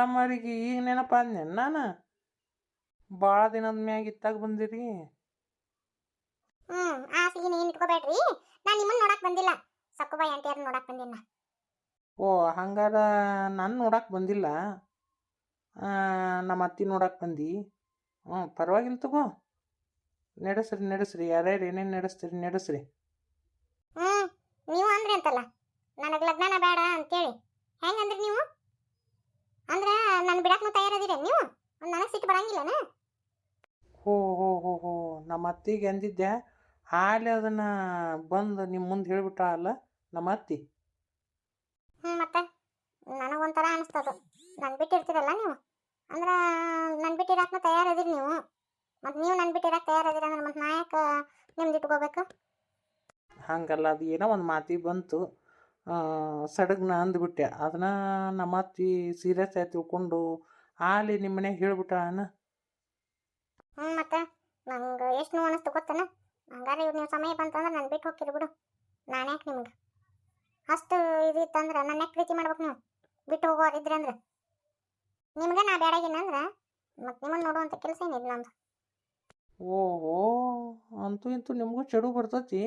Madam ಅವರಿಗೆ ಈಗ ನೆನಪ ಅಂದೆ ನಾನು? ಭಾಳ ದಿನದ ಮ್ಯಾಗ ಇತ್ತಾಗ ಬಂದಿರಿ. ಹ್ಮ್ ಆಸಿಗೆ ನೀನ್ ಇಟ್ಕೋಬೇಡ್ರಿ? ನಾನು ನಿಮ್ಮನ್ನ ನೋಡಕ್ ಬಂದಿಲ್ಲ. ಸಕ್ಕುಬಾಯಿ ಆಂಟಿಯರ್ ನೋಡಕ್ ಬಂದಿನ ಓ ಹಂಗಾರ ನಾನು ನೋಡಕ್ಕೆ ಬಂದಿಲ್ಲ. ನಮ್ಮ ಅತ್ತಿ ನೋಡಕ್ಕೆ ಬಂದಿ. ಹ್ಞೂ ಪರವಾಗಿಲ್ಲ ತಗೋ. ನಡೆಸ್ರಿ ನಡೆಸ್ರಿ. ಯಾರ್ಯಾರು ಏನೇನು ನಡೆಸ್ತೀರಿ ನಡೆಸ್ರಿ. ಹ್ಮ್ ನೀವು ಅಂದ್ರಿ ಅಂತಲ್ಲ. ನನಗೆ ಲಗ್ನನ ಬೇಡ ಅಂತೇಳಿ. ಹೆಂಗ್ ಅಂದ್ರಿ ನೀವು? ಅಂದ್ರ ನಾನು ಬಿಡಾಕ್ನು ತಯಾರದಿರ ನೀವು? ನನಗೆ ಸಿಟ್ಟು ಬರಂಗಿಲ್ಲನ? ಹೋ ಹೋ ಹೋ ಹೋ ನಮ್ಮ ಅತ್ತಿಗೆ ಅಂದಿದ್ದೆ ಹಾಲೆ ಅದನ್ನ ಬಂದು ನಿಮ್ಮ ಮುಂದೆ ಹೇಳ್ಬಿಟ್ಟ ಅಲ್ಲ ನಮ್ಮ ಅತ್ತಿ? ಹ್ಮ್ ಮತ್ತೆ? ನನಗೊಂಥರ ಅನಿಸ್ತದ. ನನ್ನ ಬಿಟ್ಟಿರ್ತೀರಲ್ಲ ನೀವು? ಅಂದ್ರೆ ನಾನು ಬಿಟ್ಟಿರಾಕ್ನು ತಯಾರದಿರಿ ನೀವು? ಮತ್ತು ನೀವು ನನ್ ಬಿಟ್ಟಿರಾಕ್ ತಯಾರದಿರ ಅಂದ್ರೆ ಮತ್ತೆ ನಾಯಕ ನಿಮ್ದು ಇಟ್ಕೋಬೇಕು? ಹಂಗಲ್ಲ ಅದು ಏನೋ ಒಂದು ಮಾತಿಗೆ ಬಂತು. ಸಡಗ್ನ ಅಂದ್ಬಿಟ್ಟೆ. ಅದನ್ನ ನಮ್ಮ ಅತ್ತಿ ಸೀರಿಯಸ್ ಆಗಿ ತಿಳ್ಕೊಂಡು ಆಲಿ ನಿಮ್ಮ ಮನೆಗೆ ಹೇಳ್ಬಿಟ್ಟ ಅನ್ನ ಹ್ಞೂ ಮತ್ತೆ ನಂಗೆ ಎಷ್ಟು ನೋವು ಅನ್ನಿಸ್ತು ಗೊತ್ತನ? ಹಂಗಾರೆ ಇವ್ರು ನೀವು ಸಮಯ ಬಂತಂದ್ರೆ ನಾನು ಬಿಟ್ಟು ಹೋಗ್ತೀರಿ ಬಿಡು. ನಾನು ಯಾಕೆ ನಿಮ್ಗೆ? ಅಷ್ಟು ಇದಿತ್ತಂದ್ರೆ ನನ್ನ ಯಾಕೆ ಪ್ರೀತಿ ಮಾಡ್ಬೇಕು ನೀವು? ಬಿಟ್ಟು ಹೋಗೋರಿದ್ರಿ ಅಂದ್ರೆ? ನಿಮ್ಗೆ ನಾ ಬೇಡಾಗಿನಂದ್ರೆ ಮತ್ತೆ ನಿಮ್ಮನ್ನು ನೋಡುವಂಥ ಕೆಲಸ ಏನಿದೆ ನಮ್ದು ಓಹೋ ಅಂತೂ ಇಂತೂ ನಿಮಗೂ ಚೆಡು ಬರ್ತತಿ?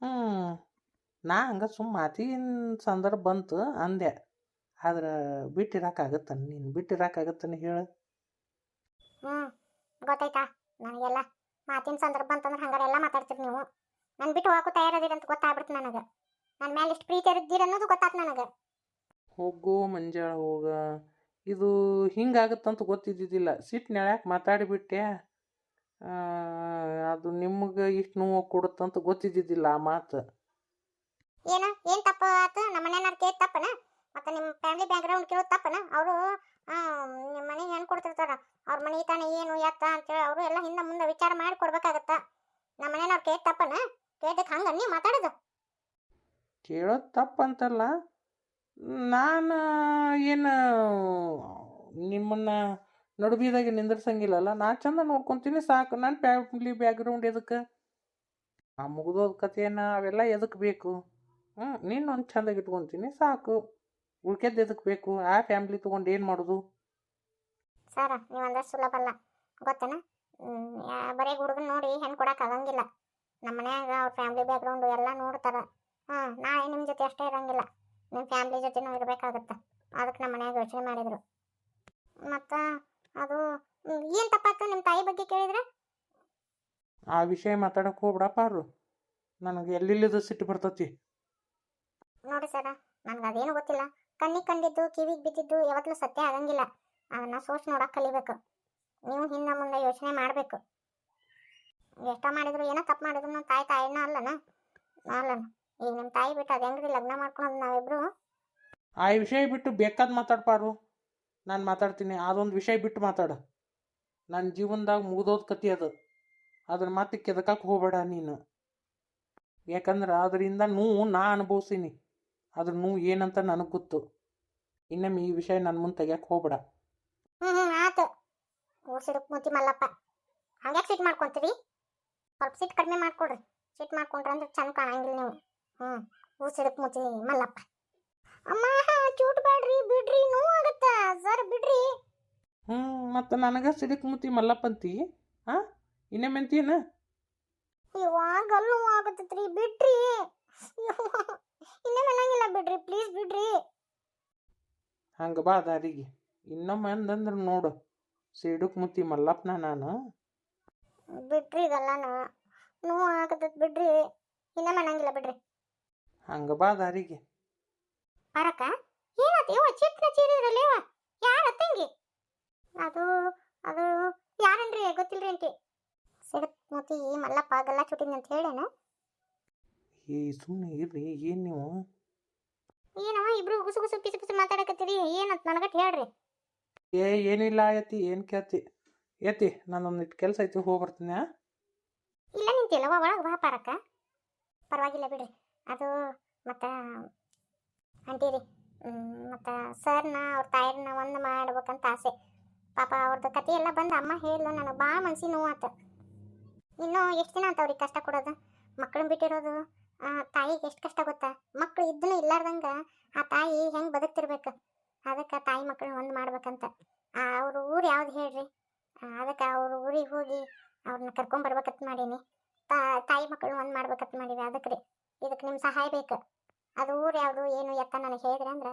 ಹ್ಞೂ ನಾ ಹಂಗೆ ಸುಮ್ಮ ಮಾತಿನ ಸಂದರ್ಭ ಬಂತು ಅಂದೆ. ಆದ್ರೆ ಬಿಟ್ಟಿರೋಕ್ಕಾಗತ್ತಾನ ನೀನು ಬಿಟ್ಟಿರೋಕ್ಕಾಗತ್ತಾನೆ ಹೇಳು. ಹ್ಞೂ ಗೊತ್ತಾಯ್ತಾ? ನನಗೆಲ್ಲ ಮಾತಿನ ಸಂದರ್ಭ ಅಂತಂದ್ರೆ ಹಂಗಾರೆ ಎಲ್ಲ ಮಾತಾಡ್ತೀರಿ ನೀವು. ನಾನು ಬಿಟ್ಟು ಹೋಗಕ್ಕೂ ತಯಾರದಿರಿ ಅಂತ ಗೊತ್ತಾಗ್ಬಿಡ್ತು ನನಗೆ. ನನ್ನ ಮೇಲೆ ಎಷ್ಟು ಪ್ರೀತಿ ಇರಿದ್ದೀರಿ ಅನ್ನೋದು ಗೊತ್ತಾತು ನನಗೆ. ಹೋಗು ಮಂಜಾಳ ಹೋಗ. ಇದು ಹಿಂಗಾಗತ್ತಂತ ಗೊತ್ತಿದ್ದಿದ್ದಿಲ್ಲ. ಸಿಟ್ಟು ನೆಳ್ಯಾಕೆ ಮಾತಾಡಿಬಿಟ್ಟೆ. ಅದು ನಿಮಗೆ ಇಷ್ಟು ನೋವು ಕೊಡುತ್ತಂತ ಗೊತ್ತಿದ್ದಿದ್ದಿಲ್ಲ ಆ ಮಾತು. ನಿಮ್ಮ ಫ್ಯಾಮಿಲಿ ಬ್ಯಾಕ್ಗ್ರೌಂಡ್ ಕೇಳೋದು ತಪ್ಪನ? ಅವರು ನಿಮ್ಮ ಮನೆಗೆ ಏನು ಕೊಡ್ತಿರ್ತಾರ. ಅವ್ರ ಮನೆ ತಾನೇ ಏನು ಎತ್ತ ಅಂತೇಳಿ ಅವರು ಎಲ್ಲ ಹಿಂದೆ ಮುಂದೆ ವಿಚಾರ ಮಾಡಿ ಕೊಡ್ಬೇಕಾಗತ್ತ. ನಮ್ಮ ಮನೆಯವ್ರು ಕೇಳಿ ತಪ್ಪನ? ಕೇಳ್ದಕ್ಕೆ ಹಂಗೆ ನೀವು ಮಾತಾಡೋದು. ಕೇಳೋದು ತಪ್ಪಂತಲ್ಲ, ನಾನು ಏನು, ನಿಮ್ಮನ್ನು ನಡುಬೀದಾಗೆ ನಿಂದಿರ್ಸಂಗಿಲ್ಲಲ್ಲ, ನಾ ಚಂದ ನೋಡ್ಕೊತೀನಿ, ಸಾಕು. ನನ್ನ ಫ್ಯಾಮಿಲಿ ಬ್ಯಾಕ್ಗ್ರೌಂಡ್ ಎದಕ್ಕೆ? ಆ ಮುಗಿದೋದ ಕಥೆಯನ್ನು ಅವೆಲ್ಲ ಎದಕ್ಕೆ ಬೇಕು? ಹ್ಞೂ ನೀನು ಒಂದು ಚಂದಾಗಿ ಇಟ್ಕೊತೀನಿ, ಸಾಕು. ಉಳ್ಕೆದ್ದು ಎದಕ್ಕೆ ಬೇಕು. ಆ ಫ್ಯಾಮ್ಲಿ ತೊಗೊಂಡು ಏನು ಮಾಡೋದು? ಸರ ನೀವು ಅಂದ್ರೆ ಸುಲಭ ಅಲ್ಲ. ಗೊತ್ತೇನ? ಬರೇ ಹುಡುಗನ್ ನೋಡಿ ಹೆಣ್ಣು ಕೊಡಕ್ ಆಗಂಗಿಲ್ಲ. ನಮ್ಮ ಮನ್ಯಾಗ ಅವ್ರ ಫ್ಯಾಮಿಲಿ ಬ್ಯಾಕ್ಗ್ರೌಂಡ್ ಎಲ್ಲ ನೋಡ್ತಾರ. ಹಾಂ ನಾಳೆ ನಿಮ್ಮ ಜೊತೆ ಅಷ್ಟೇ ಇರಂಗಿಲ್ಲ. ನಿಮ್ಮ ಫ್ಯಾಮಿಲಿ ಜೊತೆನೂ ಇರಬೇಕಾಗತ್ತೆ. ಅದಕ್ಕೆ ನಮ್ಮ ಮನ್ಯಾಗ ಯೋಚನೆ ಮಾಡಿದ್ರು. ಮತ್ತು ಅದು ಏನು ತಪ್ಪಾಯ್ತು ನಿಮ್ಮ ತಾಯಿ ಬಗ್ಗೆ ಕೇಳಿದ್ರೆ? ಆ ವಿಷಯ ಮಾತಾಡಕ್ಕೆ ಹೋಗ್ಬಿಡಪ್ಪ ಅವ್ರು. ನನಗೆ ಎಲ್ಲಿಲ್ಲದ ಸಿಟ್ಟು ಬರ್ತೈತಿ. ನೋಡಿ ಸರ ನನಗೆ ಅದೇನು ಗೊತ್ತಿಲ್ಲ. ಕಣ್ಣಿಗೆ ಕಂಡಿದ್ದು, ಕಿವಿಗೆ ಬಿದ್ದಿದ್ದು ಯಾವತ್ತೂ ಸತ್ಯ ಆಗಂಗಿಲ್ಲ. ಅದನ್ನ ಸೋಚ್ ನೋಡಕ್ಕೆ ಕಲಿಬೇಕು. ನೀವು ಹಿಂದೆ ಮುಂದೆ ಯೋಚನೆ ಮಾಡಬೇಕು. ಎಷ್ಟ ಮಾಡಿದ್ರು, ಏನೋ ತಪ್ಪು ಮಾಡಿದ್ರು ನಮ್ಮ ತಾಯಿ ತಾಯಿನ ಅಲ್ಲನ? ಅಲ್ಲನ? ಈಗ ನಿಮ್ಮ ತಾಯಿ ಬಿಟ್ಟು ಅದು ಹೆಂಗ್ರಿ ಲಗ್ನ ಮಾಡ್ಕೊಂಡು ನಾವಿಬ್ರು? ಆ ವಿಷಯ ಬಿಟ್ಟು ಬೇಕಾದ ಮಾತಾಡ್ಪಾರು ನಾನು ಮಾತಾಡ್ತೀನಿ. ಅದೊಂದು ವಿಷಯ ಬಿಟ್ಟು ಮಾತಾಡು. ನನ್ನ ಜೀವನದಾಗ ಮುಗಿದೋದ್ ಕತಿ ಅದು. ಅದ್ರ ಮತ್ತೆ ಕೆದಕಕ್ಕೆ ಹೋಗಬೇಡ ನೀನು. ಯಾಕಂದ್ರೆ ಅದರಿಂದ ನೋವು ನಾ ಅನುಭವಿಸೀನಿ. ಅದ್ರ ನೋವು ಏನಂತ ನನಗೆ ಗೊತ್ತು. ಇನ್ನೊಮ್ಮೆ ಈ ವಿಷಯ ನನ್ನ ಮುಂದೆ ತೆಗಿಯಕ್ಕೆ ಹೋಗ್ಬೇಡ. ಹ್ಞೂ ಹ್ಞೂ ಆತು ಮೂತಿ ಮಲ್ಲಪ್ಪ. ಹಂಗ್ಯಾಕೆ ಸೀಟ್ ಮಾಡ್ಕೊಂತೀರಿ? ಸ್ವಲ್ಪ ಸಿಟ್ಟು ಕಡಿಮೆ ಮಾಡ್ಕೊಡ್ರಿ. ಸಿಟ್ಟು ಮಾಡ್ಕೊಂಡ್ರೆ ಅಂದ್ರೆ ಚಂದ ಕಾಣಂಗಿಲ್ಲ ನೀವು. ಹ್ಞೂ ಊಸಿಡಕ್ ಮೂತಿ ಮಲ್ಲಪ್ಪ. ಅಮ್ಮ ಚೂಟ್ ಬೇಡ್ರಿ ಬಿಡ್ರಿ ನೋವಾಗತ್ತ ಸರ್ ಬಿಡ್ರಿ. ಹ್ಞೂ ಮತ್ತು ನನಗೆ ಸಿಡಕ್ ಮುತಿ ಮಲ್ಲಪ್ಪ ಮಲ್ಲಪ್ಪಂತಿ ಹಾಂ ಇನ್ನೊಮ್ಮೆ ಅಂತೀನ ಇವಾಗ ಅಲ್ಲೂ ಆಗುತ್ತೈತ್ರಿ. ಬಿಡ್ರಿ. ಇನ್ನೇ ಅನ್ನಂಗಿಲ್ಲ ಬಿಡ್ರಿ. ಪ್ಲೀಸ್ ಬಿಡ್ರಿ. ಹಂಗೆ ಬಾ ದಾರಿಗೆ. ಇನ್ನೊಮ್ಮೆ ಅಂದಂದ್ರೆ ನೋಡು ಸಿಡುಕ್ ಮುತ್ತಿ ಮಲ್ಲಪ್ಪನ ನಾನು. ಬಿಡ್ರಿ ಇದೆಲ್ಲನ ನೋವು ಆಗತ್ತೈತ್ ಬಿಡ್ರಿ. ಇನ್ನೊಮ್ಮೆ ಅನ್ನಂಗಿಲ್ಲ ಬಿಡ್ರಿ. ಹಂಗೆ ಬಾ ದಾರಿಗೆ. ಬರಕ ಏನಾತ ಇವ ಚಿಟ್ನ ಚೀರಿದ್ರಲ್ಲ ಇವ ಯಾರ ತಂಗಿ ಅದು ಅದು ಯಾರನ್ರಿ? ಗೊತ್ತಿಲ್ರಿ ಅಂಟಿ ಸಿಡಕ್ ಮುತ್ತಿ ಮಲ್ಲಪ್ಪ ಗಲ್ಲ ಚುಟಿನಿ ಅಂತ ಹೇಳೇನ ಈ ಸುಮ್ಮನೆ ಇರ್ರಿ ಏನು ನೀವು? ಏನವ ಇಬ್ರು ಗುಸು ಗುಸು ಪಿಸು ಪಿಸು ಮಾತಾಡಕತ್ತೀರಿ? ಏನಂತ ನನಗಟ್ ಹೇಳ್ರಿ. ಏ ಏನಿಲ್ಲ ಯತಿ ಏನು ಕೇಳ್ತಿ? ಯತಿ ಒಂದ್ ಇಟ್ಟು ಕೆಲಸ ಐತಿ ಹೋಗಿ ಬರ್ತೀನಿ ಇಲ್ಲ ನಿಂತಿಲ್ಲವ ಒಳಗೆ ಬಾ ಪಾರಕ್ಕ. ಪರವಾಗಿಲ್ಲ ಬಿಡ್ರಿ. ಅದು ಮತ್ತು ಅಂತೀರಿ ಮತ್ತು ಸರ್ನ ಅವ್ರ ತಾಯಿನ ಒಂದು ಮಾಡ್ಬೇಕಂತ ಆಸೆ. ಪಾಪ ಅವ್ರದ್ದು ಕತೆ ಎಲ್ಲ ಬಂದು ಅಮ್ಮ ಹೇಳು ನನಗೆ ಭಾಳ ಮನ್ಸಿ ನೋವಾತ. ಇನ್ನೂ ಎಷ್ಟು ದಿನ ಅಂತ ಅವ್ರಿಗೆ ಕಷ್ಟ ಕೊಡೋದು? ಮಕ್ಕಳನ್ನ ಬಿಟ್ಟಿರೋದು? ಆ, ತಾಯಿಗೆ ಎಷ್ಟು ಕಷ್ಟ ಗೊತ್ತಾ? ಮಕ್ಕಳು ಇದ್ದೂ ಇಲ್ಲಾರ್ದಂಗ ಆ ತಾಯಿ ಹೆಂಗೆ ಬದುಕ್ತಿರ್ಬೇಕು? ಅದಕ್ಕೆ ತಾಯಿ ಮಕ್ಕಳನ್ನ ಒಂದು ಮಾಡ್ಬೇಕಂತ. ಅವ್ರ ಊರು ಯಾವ್ದು ಹೇಳ್ರಿ? ಅದಕ್ಕೆ ಅವ್ರ ಊರಿಗೆ ಹೋಗಿ ಅವ್ರನ್ನ ಕರ್ಕೊಂಬರ್ಬೇಕಂತ ಮಾಡೀನಿ. ತಾಯಿ ಮಕ್ಕಳು ಒಂದು ಮಾಡ್ಬೇಕಂತ ಮಾಡೀವಿ ಅದಕ್ಕೆ ರೀ ಇದಕ್ಕೆ ನಿಮ್ಮ ಸಹಾಯ ಬೇಕು. ಅದು ಊರು ಯಾವುದು ಏನು ಎತ್ತ ನನಗೆ ಹೇಳಿದ್ರಿ ಅಂದ್ರೆ?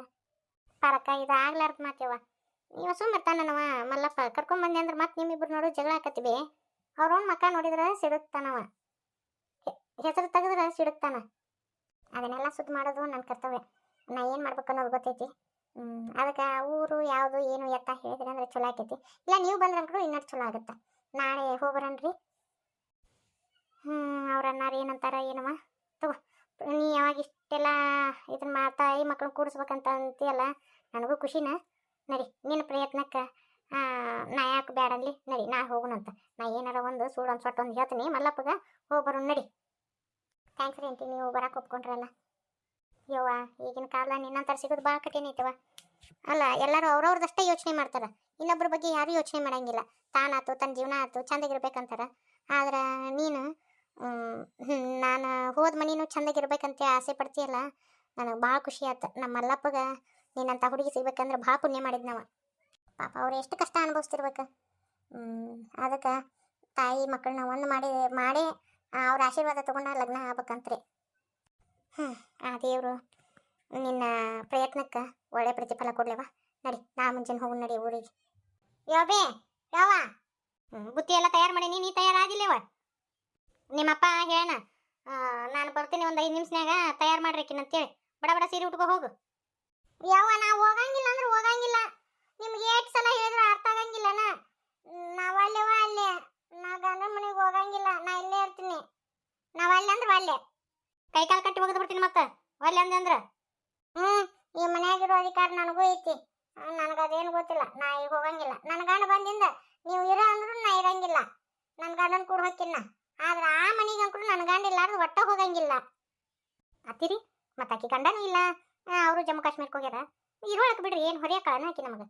ಪಾರಕ್ಕ ಇದು ಆಗ್ಲಾರ್ದ ಮಾತೇವ ನೀವು ಸುಮ್ಮತ್ತಾನವ ಮಲ್ಲಪ್ಪ. ಕರ್ಕೊಂಬಂದೆ ಅಂದ್ರೆ ಮತ್ತೆ ನಿಮ್ಮಿಬ್ರು ನೋಡು ಜಗಳ ಅವ್ರ ಅವ್ರವ್ನ ಮಕ್ಕ ನೋಡಿದ್ರೆ ಸಿಡುಕ್ತಾನವ ಹೆಸರು ತೆಗೆದ್ರೆ ಸಿಡುತ್ತಾನ? ಅದನ್ನೆಲ್ಲ ಸುದ್ದಿ ಮಾಡೋದು ನನ್ನ ಕರ್ತವ್ಯ. ನಾ ಏನು ಮಾಡ್ಬೇಕು ಅನ್ನೋದು ಗೊತ್ತೈತಿ. ಅದಕ್ಕೆ ಊರು ಯಾವುದು ಏನು ಎತ್ತ ಹೇಳಿದ್ರೆ ಅಂದ್ರೆ ಚಲೋ ಆಕೈತಿ. ಇಲ್ಲ, ನೀವು ಬಂದ್ರಂಕ್ರು ಇನ್ನಷ್ಟು ಚಲೋ ಆಗುತ್ತೆ? ನಾಳೆ ಹೋಗ್ಬರನ್ರಿ. ಹ್ಞೂ ಅವ್ರ ಅನ್ನಾರ ಏನಂತಾರ ಏನಮ್ಮ ತಗೋ, ನೀ ಯಾವಾಗ ಇಷ್ಟೆಲ್ಲ ಇದನ್ನ ಮಾಡ್ತಾ ಈ ಮಕ್ಳನ್ನ ಕೂಡಿಸ್ಬೇಕಂತ ಅಂತೀಯಲ್ಲ, ನನಗೂ ಖುಷಿನ. ನಡಿ ನಿನ್ನ ಪ್ರಯತ್ನಕ್ಕೆ ನಾ ಯಾಕೆ ಬೇಡನ್ಲಿ ನಡಿ, ನಾ ಹೋಗೋಣಂತ ನಾ ಏನಾರ ಒಂದು ಸೂಡೊಂದು ಸೊಟ್ಟೊಂದು ಹೇಳ್ತೀನಿ ಮಲ್ಲಪ್ಪಗ ಹೋಗ್ಬರೋಣ ನಡಿ. ಥ್ಯಾಂಕ್ಸ್ ರೀ ಅಂತಿ ನೀವು ಬರಕ್ಕೆ ಒಪ್ಕೊಂಡ್ರಲ್ಲ. ಯವ್ವ, ಈಗಿನ ಕಾಲ ನಿನ್ನಂತರ ಸಿಗೋದು ಭಾಳ ಕಠಿಣ ಐತವ ಅಲ್ಲ, ಎಲ್ಲರೂ ಅವ್ರವ್ರದಷ್ಟೇ ಯೋಚನೆ ಮಾಡ್ತಾರೆ. ಇನ್ನೊಬ್ಬರ ಬಗ್ಗೆ ಯಾರೂ ಯೋಚನೆ ಮಾಡಂಗಿಲ್ಲ. ತಾನಾತು ತನ್ನ ಜೀವನ ಆಯ್ತು ಚಂದಾಗಿರ್ಬೇಕಂತಾರೆ. ಆದ್ರೆ ನೀನು ನಾನು ಹೋದ ಮನಿನೂ ಚಂದಾಗಿರ್ಬೇಕಂತ ಆಸೆ ಪಡ್ತೀಯಲ್ಲ, ನನಗೆ ಭಾಳ ಖುಷಿ ಆಯ್ತು ನಮ್ಮ ಮಲ್ಲಪ್ಪಗ ನೀನಂತ ಹುಡುಗಿ ಸಿಗ್ಬೇಕಂದ್ರೆ ಭಾಳ ಪುಣ್ಯ ಮಾಡಿದ್ನವ. ಪಾಪ ಅವ್ರು ಎಷ್ಟು ಕಷ್ಟ ಅನುಭವಿಸ್ತಿರ್ಬೇಕು. ಅದಕ್ಕೆ ತಾಯಿ ಮಕ್ಕಳನ್ನ ಒಂದು ಮಾಡಿ ಮಾಡಿ ಅವ್ರ ಆಶೀರ್ವಾದ ತಗೊಂಡ ಲಗ್ನ ಆಗ್ಬೇಕಂತ್ರಿ. ಹ್ಞೂ ಆ ದೇವರು, ನಿನ್ನ ಪ್ರಯತ್ನಕ್ಕೆ ಒಳ್ಳೆ ಪ್ರತಿಫಲ ಕೊಡ್ಲೇವಾ. ನಡಿ, ನಾ ಮುಂಜಾನೆ ಹೋಗಿ ನಡಿ ಊರಿಗೆ. ಯೋಬೇ, ಯಾವ. ಬುತ್ತಿ ಎಲ್ಲ ತಯಾರು ಮಾಡೀನಿ, ನೀ ತಯಾರಾಗಿಲ್ಲೇವ? ನಿಮ್ಮಪ್ಪ ಹೇಳಣ ನಾನು ಬರ್ತೀನಿ ಒಂದು ಐದು ನಿಮಿಷನಾಗ ತಯಾರು ಮಾಡ್ರಿಕಿನ ಅಂತೇಳಿ. ಬಡ ಬಡ ಸೀರೆ ಉಟ್ಕೋ ಹೋಗು. ಯಾವ ನಾ ಹೋಗಂಗಿಲ್ಲ ಅಂದ್ರೆ ಹೋಗಂಗಿಲ್ಲ. ನಿಮ್ಗೆ ಎಷ್ಟು ಸಲ ಹೇಳಿದ್ರೆ ಅರ್ಥ ಆಗಂಗಿಲ್ಲನ? ನಾವಲ್ಲೇವ ಅಲ್ಲೇ? ನಾ ಗಂಡ ಮನೆಗೆ ಹೋಗಂಗಿಲ್ಲ, ನಾ ಇಲ್ಲೇ ಇರ್ತೀನಿ. ನಾವ್ ಅಲ್ಲೇ ಅಂದ್ರೆ ಅಲ್ಲೇ. ಕೈ ಕಾಲು ಕಟ್ಟಿ ಹೋಗದ್ ಬಿಡ್ತೀನಿ ಮತ್ತೆ ಒಲ್ಲೆ ಅಂದೆ ಅಂದ್ರ. ಹ್ಮ್, ಈ ಮನ್ಯಾಗಿರೋ ಅಧಿಕಾರ ನನಗೂ ಐತಿ. ನನಗೆ ಅದೇನು ಗೊತ್ತಿಲ್ಲ, ನಾ ಈಗ ಹೋಗಂಗಿಲ್ಲ. ನನ್ನ ಗಂಡ ಬಂದಿಂದ ನೀವು ಇರೋ ಅಂದ್ರೂ ನಾ ಇರಂಗಿಲ್ಲ. ನನ್ನ ಗಂಡನ ಕೂಡ ಹೋಗ್ತೀನಿ ಆದ್ರೆ ಆ ಮನೆಗೆ ಅಂಕರು ನನ್ನ ಗಂಡ ಇಲ್ಲಾರ್ದು ಒಟ್ಟ ಹೋಗಂಗಿಲ್ಲ. ಅತ್ತಿರಿ, ಮತ್ತೆ ಆಕಿ ಗಂಡನೂ ಇಲ್ಲ. ಅವರು ಜಮ್ಮು ಕಾಶ್ಮೀರಕ್ಕೆ ಹೋಗ್ಯಾರ. ಇರೋಳಕ್ ಬಿಡ್ರಿ, ಏನು ಹೊರಿಯಕ್ಕಳನ ಆಕಿ ನಮಗೆ.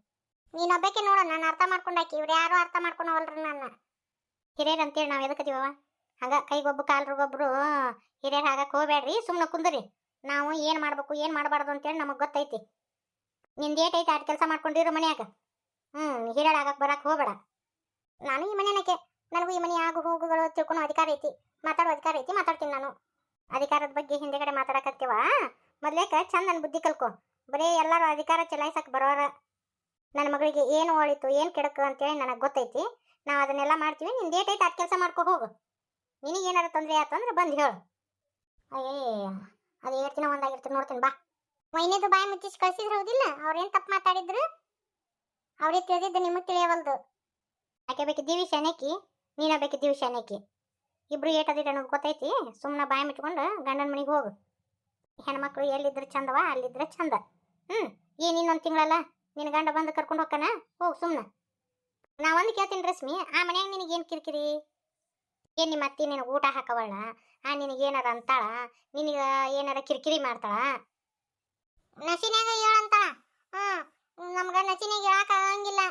ನೀನು ನೋಡೋಣ ನೋಡ, ನಾನು ಅರ್ಥ ಮಾಡ್ಕೊಂಡಾಕಿ ಇವ್ರು ಯಾರು ಅರ್ಥ ಮಾಡ್ಕೊಳವಲ್ರಿ ನನ್ನ. ಹಿರಿಯರ್ ಅಂತೇಳಿ ನಾವು ಎದಕ್ಕದೀವವ ಹಂಗ ಕೈಗೊಬ್ಬ ಕಾಲ್ರಿಗೊಬ್ರು ಹಿರಿಯರ್ ಆಗಕ್ಕೆ ಹೋಗ್ಬೇಡ್ರಿ ಸುಮ್ಮನೆ ಕುಂದ್ರಿ. ನಾವು ಏನು ಮಾಡ್ಬೇಕು, ಏನು ಮಾಡಬಾರ್ದು ಅಂತೇಳಿ ನಮಗೆ ಗೊತ್ತೈತಿ. ನಿಂದು ಐತಿ ಆಟ ಕೆಲಸ ಮಾಡ್ಕೊಂಡಿರೋ ಮನ್ಯಾಗ. ಹ್ಞೂ ಹಿರಿಯರ್ ಆಗಕ್ಕೆ ಬರಕ್ಕೆ ಹೋಗ್ಬೇಡ. ನಾನು ಈ ಮನೆನಕ್ಕೆ, ನನಗೂ ಈ ಮನೆ ಆಗು ಹೋಗುಗಳು ತಿಳ್ಕೊಳೋ ಅಧಿಕಾರ ಐತಿ. ಮಾತಾಡೋ ಅಧಿಕಾರ ಐತಿ, ಮಾತಾಡ್ತೀನಿ ನಾನು. ಅಧಿಕಾರದ ಬಗ್ಗೆ ಹಿಂದೆಗಡೆ ಮಾತಾಡಕತ್ತೀವ ಮೊದ್ಲೇಕ ಚಂದ ನನ್ನ ಬುದ್ಧಿ ಕಲ್ಕೊ. ಬರೀ ಎಲ್ಲರೂ ಅಧಿಕಾರ ಚಲಾಯಿಸಕ್ಕೆ ಬರೋರ. ನನ್ನ ಮಗಳಿಗೆ ಏನು ಒಳಿತು, ಏನು ಕೆಡಕು ಅಂತೇಳಿ ನನಗೆ ಗೊತ್ತೈತಿ. ನಾವು ಅದನ್ನೆಲ್ಲ ಮಾಡ್ತೀವಿ, ನಿನ್ ಡೇಟ್ ಐತೆ, ಅದು ಕೆಲಸ ಮಾಡ್ಕೊ ಹೋಗು. ನಿನಗೆ ಏನಾರ ತೊಂದರೆ ಆಯ್ತು ಅಂದ್ರೆ ಬಂದು ಹೇಳು. ಅಯ್ಯೇ ಅದು ಹೇಳ್ತೀನಿ ಒಂದಾಗಿರ್ತೀನಿ ನೋಡ್ತೀನಿ, ಬಾ. ಮೈನೇದು ಬಾಯಿ ಮುಚ್ಚಿಸಿ ಕಳ್ಸಿದ್ರು ಹೌದಿಲ್ಲ? ಅವ್ರೇನು ತಪ್ಪು ಮಾತಾಡಿದ್ರು? ಅವ್ರಿಗೆ ತಿಳಿದಿದ್ದು ನಿಮಗೆ ತಿಳಿಯವಲ್ದು. ಆಕೆ ಬೇಕಿದ್ದೀವಿ ಶನೇಕಿ, ನೀನ ಬೇಕಿದ್ದೀವಿ ಶನೇಕಿ. ಇಬ್ರು ಏಟದಿಟ್ಟು ಅನ್ನೋದು ಗೊತ್ತೈತಿ ಸುಮ್ಮನೆ ಬಾಯಿ ಮುಚ್ಕೊಂಡು ಗಂಡನ ಮನೆಗೆ ಹೋಗು. ಹೆಣ್ಮಕ್ಳು ಎಲ್ಲಿದ್ರೆ ಚಂದವ, ಅಲ್ಲಿದ್ರೆ ಚಂದ. ಹ್ಞೂ ಏನಿನ್ನೊಂದು ತಿಂಗಳಲ್ಲ? ನಿನ್ನ ಗಂಡ ಬಂದು ಕರ್ಕೊಂಡು ಹೋಗ್ತಾನ? ಹೋಗು ಸುಮ್ಮನೆ ನಾ ಒಂದು ಕೇಳ್ತೀನಿ ರಶ್ಮಿ, ಆ ಮನ್ಯಾಗ ನಿನಗೆ ಏನು ಕಿರಿಕಿರಿ? ಏನು ನಿಮ್ಮ ಅತ್ತಿ ನಿನಗೆ ಊಟ ಹಾಕವಳ ಆ ನಿನಗೆ ಏನಾರ ಅಂತಾಳ? ನಿನಗೆ ಏನಾರ ಕಿರಿಕಿರಿ ಮಾಡ್ತಾಳ? ನಸಿನ್ಯಾಗ ಹೇಳಂತಾಳ ಹ್ಞೂ ನಮ್ಗೆ ನಸಿನಾಗ ಹೇಳಕ್ ಆಗಂಗಿಲ್ಲ.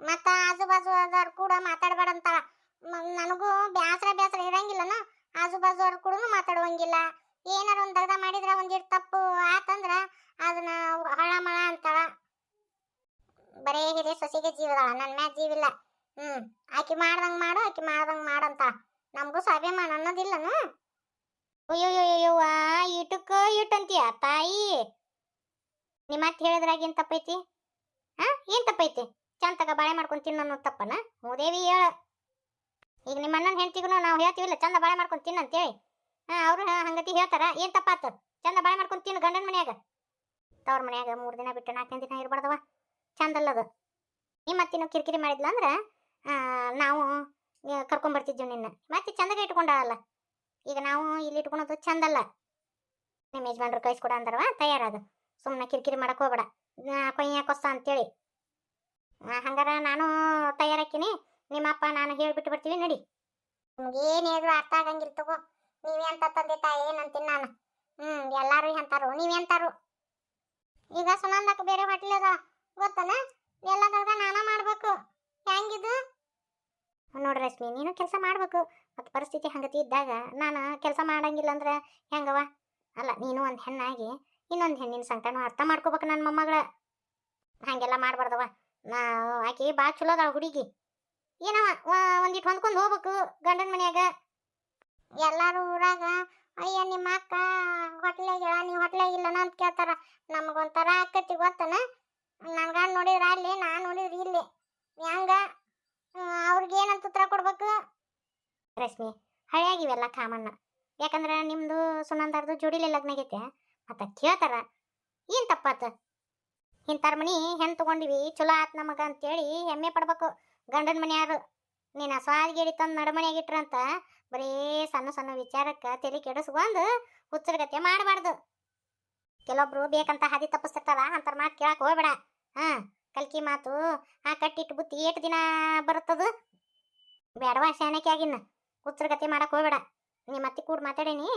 ಮತ್ತು ಆಜು ಬಾಜು ಕೂಡ ಮಾತಾಡಬೇಡ ಅಂತಾಳ. ನನಗೂ ಬ್ಯಾಸರ ಬ್ಯಾಸರ ಇರಂಗಿಲ್ಲನ? ಆಜು ಬಾಜು ಅವ್ರ ಕೂಡ ಮಾತಾಡುವಂಗಿಲ್ಲ. ಏನಾರ ಒಂದು ದಗ್ದ ಮಾಡಿದ್ರೆ ಒಂದಿಟ್ಟು ತಪ್ಪು ಆತಂದ್ರೆ ಅದನ್ನ ಹಳ ಮಳ ಅಂತಾಳ. ಬರೇ ಹಿರಿಯ ಸೊಸೆಗೆ ಜೀವದಾಳ ನನ್ನ ಮ್ಯಾಗ ಜೀವಿಲ್ಲ ಹ್ಮ್. ಆಕಿ ಮಾಡ್ದಂಗ್ ಮಾಡು, ಆಕಿ ಮಾಡ್ದಂಗ್ ಮಾಡಂತ. ನಮಗೂ ಸ್ವಾಭಿಮಾನ ಅನ್ನೋದಿಲ್ಲನು ಅಯ್ಯೋಯ್ಯೋಯ್ಯವ್ವ ಇಟಕ್ಕ ಇಟಂತೀಯ, ತಾಯಿ. ನಿಮ್ಮ ಅತ್ತೆ ಹೇಳಿದ್ರಾಗ ಏನ್ ತಪ್ಪೈತಿ? ಹಾ? ಏನ್ ತಪ್ಪೈತಿ? ಚಂತಗ ಬಾಳೆ ಮಾಡ್ಕೊಂಡ್ ತಿನ್ನೋ ತಪ್ಪನ? ಹೂದೇವಿ ಹೇಳ. ಈಗ ನಿಮ್ಮ ಅಣ್ಣನ ಹೆಂಡತಿಗೂ ನಾವು ಹೇಳ್ತೀವಿಲ್ಲ, ಚಂದ ಬಾಳೆ ಮಾಡ್ಕೊಂಡ್ ತಿನ್ನಂತೇಳಿ ಹಾ, ಅವ್ರು ಹಂಗತಿ ಹೇಳ್ತಾರ. ಏನ್ ತಪ್ಪಾತ? ಚಂದ ಬಾಳೆ ಮಾಡ್ಕೊಂಡು ತಿನ್ನು ಗಂಡನ ಮನ್ಯಾಗ. ತವ್ರ ಮನ್ಯಾಗ ಮೂರ್ ದಿನ ಬಿಟ್ಟು ನಾಲ್ಕು ದಿನ ಇರ್ಬಾರ್ದವ ಚಂದ ನೀ ಮತ್ತಿನ್ನು ಕಿರಿಕಿರಿ ಮಾಡಿದ್ಲ ಅಂದ್ರ ನಾವು ಕರ್ಕೊಂಬರ್ತಿದ್ವಿ ನಿನ್ನ. ಮತ್ತೆ ಚಂದಗೆ ಇಟ್ಕೊಂಡಲ್ಲ ಈಗ ನಾವು ಇಲ್ಲಿ ಇಟ್ಕೊಳೋದು ಚಂದಲ್ಲ. ನಿಮ್ಮ ಯಜಮಾನ್ರು ಕಳಿಸ್ಕೊಡ ತಯಾರ ಅದು ಸುಮ್ಮನೆ ಕಿರಿಕಿರಿ ಮಾಡಕ್ ಹೋಗ್ಬೇಡ. ಕೊಯ್ಯ ಕೊಸ್ತ ಅಂತೇಳಿ. ಹಂಗಾರ ನಾನು ತಯಾರಾಕಿನಿ. ನಿಮ್ಮಪ್ಪ ನಾನು ಹೇಳ್ಬಿಟ್ಟು ಬರ್ತೀವಿ, ನಡಿ. ಹೇಳಿದ್ರು ಅರ್ಥ ಆಗಂಗಿಲ್ಲ ತಗೋ. ನೀವೆಂತ ತಂದೆ ತಾಯಿ ಏನಂತೀನಿ ನಾನು. ಹ್ಮ್, ಎಲ್ಲಾರು ಎಂತಾರು. ನೀವೆಂತಾರು ಈಗ ಸುನಂದಕ್ಕೆ ಬೇರೆ ಹೋಟ್ಲ್ ಅದ ಎಲ್ಲ ಎಲ್ಲದಾಗ ನಾನ ಮಾಡ್ಬೇಕು. ಹೆಂಗಿದು? ನೋಡ್ರಿ ರಶ್ಮಿ, ನೀನು ಕೆಲಸ ಮಾಡ್ಬೇಕು. ಮತ್ತು ಪರಿಸ್ಥಿತಿ ಹಂಗತಿ ಇದ್ದಾಗ ನಾನು ಕೆಲಸ ಮಾಡಂಗಿಲ್ಲ ಅಂದ್ರೆ ಹೆಂಗವ ಅಲ್ಲ, ನೀನು ಒಂದು ಹೆಣ್ಣಾಗಿ ಇನ್ನೊಂದು ಹೆಣ್ಣಿನ ಸಂಕಟನೂ ಅರ್ಥ ಮಾಡ್ಕೋಬೇಕು ನನ್ನ ಮೊಮ್ಮಗಳ. ಹಾಗೆಲ್ಲ ಮಾಡಬಾರ್ದವ ನಾ ಆಕಿ ಭಾಳ ಚಲೋ ಅದಾಳ ಹುಡುಗಿ. ಏನವ ಒಂದಿಟ್ಟು ಹೊಂದ್ಕೊಂಡು ಹೋಗ್ಬೇಕು ಗಂಡನ ಮನ್ಯಾಗ. ಎಲ್ಲರೂ ಊರಾಗ, ಅಯ್ಯ ನಿಮ್ಮ ಅಕ್ಕ ಹೋಟ್ಲಾಗ ನೀವು ಹೊಟ್ಲಾಗಿಲ್ಲನ ಅಂತ ಕೇಳ್ತಾರ. ನಮಗೊಂಥರ ಆಕತಿ ಗೊತ್ತನ? ನನ್ನ ಗಂಡ ನೋಡಿದ್ರ ಅಲ್ಲಿ, ನಾನು ನೋಡಿದ್ರ ಇಲ್ಲಿ. ಹೆಂಗ? ಅವ್ರಿಗೆ ಏನಂತ ಉತ್ತರ ಕೊಡ್ಬೇಕು? ರಶ್ಮಿ, ಹಳೆಯಾಗಿವೆಲ್ಲ ಕಾಮಣ್ಣ. ಯಾಕಂದ್ರೆ ನಿಮ್ದು ಸುನಂದರ್ದು ಜೋಡಿಲಿ ಲಗ್ನ ಆಗೈತೆ ಮತ್ತೆ ಕೇಳ್ತಾರ, ಏನ್ ತಪ್ಪಾತ? ಇಂತರ ಮನಿ ಹೆಂಗ್ ತಗೊಂಡಿವಿ, ಚಲೋ ಆತ್ ನಮಗ ಅಂತೇಳಿ ಹೆಮ್ಮೆ ಪಡ್ಬೇಕು. ಗಂಡನ ಮನ್ಯಾರು, ನೀನ ಸ್ವಾದಿಗೇಡಿ ತಂದು ನಡಮನೆಯಾಗಿಟ್ರಂತ ಬರೀ ಸಣ್ಣ ಸಣ್ಣ ವಿಚಾರಕ್ಕೆ ತಲೆ ಕೆಡಿಸ್ಕೊಂಡು ಹುಚ್ಚರಗತೆ ಮಾಡಬಾರ್ದು. ಕೆಲವೊಬ್ರು ಬೇಕಂತ ಹಾದಿ ತಪ್ಪಿಸ್ತಿರ್ತಾರ ಅಂತಾರ ಮಾತು ಕೇಳಕ್ ಹೋಗ್ಬೇಡ. ಹಾ, ಕಲ್ಕಿ ಮಾತು, ಆ ಕಟ್ಟಿಟ್ಟು ಬುತ್ತಿ ಏಟ್ ದಿನ ಬರುತ್ತದು? ಬೇಡವಾ ಶಾನಕ್ಕೆ ಆಗಿನ ಹುಚ್ಚರಗತೆ ಮಾಡಕ್ ಹೋಗ್ಬೇಡ. ನೀ ಮತ್ತೆ ಕೂಡ ಮಾತಾಡೀನಿ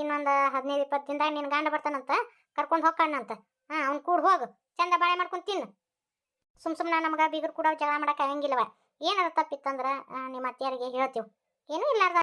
ಇನ್ನೊಂದು ಹದಿನೈದು ಇಪ್ಪತ್ತು ದಿನದಾಗ ನಿನ್ನ ಗಂಡ ಬರ್ತಾನಂತ, ಕರ್ಕೊಂಡು ಹೋಗ್ಕಣ್ಣಂತ ಹಾ, ಅವ್ನು ಕೂಡ ಹೋಗು, ಚಂದ ಬಾಳೆ ಮಾಡ್ಕೊಂಡು ತಿನ್ನು. ಸುಮ್ ಸುಮ್ಮನೆ ನಮ್ಗೆ ಬೀಗರು ಕೂಡ ಜಗಳ ಮಾಡಕ್ಕೆ ಆಗಂಗಿಲ್ಲವ. ಏನಾರ ತಪ್ಪಿತ್ತಂದ್ರೆ ನಿಮ್ಮ ಅತ್ತೆಯರಿಗೆ ಹೇಳ್ತೀವಿ. ಏನೂ ಇಲ್ಲಾರ್ದ